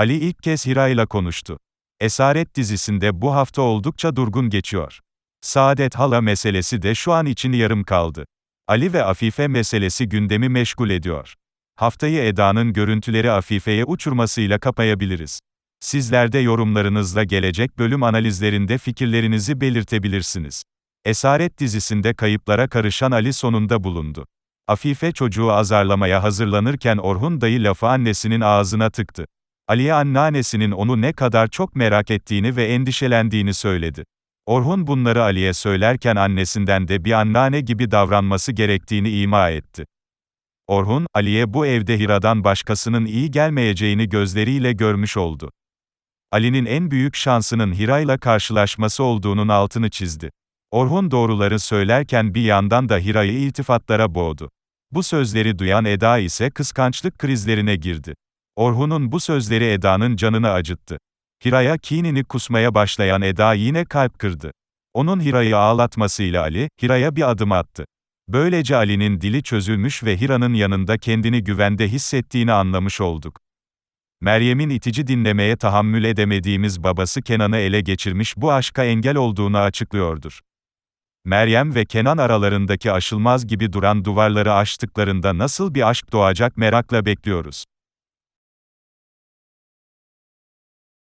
Ali ilk kez Hira ile konuştu. Esaret dizisinde bu hafta oldukça durgun geçiyor. Saadet hala meselesi de şu an için yarım kaldı. Ali ve Afife meselesi gündemi meşgul ediyor. Haftayı Eda'nın görüntüleri Afife'ye uçurmasıyla kapayabiliriz. Sizler de yorumlarınızla gelecek bölüm analizlerinde fikirlerinizi belirtebilirsiniz. Esaret dizisinde kayıplara karışan Ali sonunda bulundu. Afife çocuğu azarlamaya hazırlanırken Orhun dayı lafı annesinin ağzına tıktı. Ali'ye anneannesinin onu ne kadar çok merak ettiğini ve endişelendiğini söyledi. Orhun bunları Ali'ye söylerken annesinden de bir anneanne gibi davranması gerektiğini ima etti. Orhun, Ali'ye bu evde Hira'dan başkasının iyi gelmeyeceğini gözleriyle görmüş oldu. Ali'nin en büyük şansının Hira'yla karşılaşması olduğunun altını çizdi. Orhun doğruları söylerken bir yandan da Hira'yı iltifatlara boğdu. Bu sözleri duyan Eda ise kıskançlık krizlerine girdi. Orhun'un bu sözleri Eda'nın canını acıttı. Hira'ya kinini kusmaya başlayan Eda yine kalp kırdı. Onun Hira'yı ağlatmasıyla Ali, Hira'ya bir adım attı. Böylece Ali'nin dili çözülmüş ve Hira'nın yanında kendini güvende hissettiğini anlamış olduk. Meryem'in itici dinlemeye tahammül edemediğimiz babası Kenan'ı ele geçirmiş bu aşka engel olduğunu açıklıyordur. Meryem ve Kenan aralarındaki aşılmaz gibi duran duvarları aştıklarında nasıl bir aşk doğacak merakla bekliyoruz.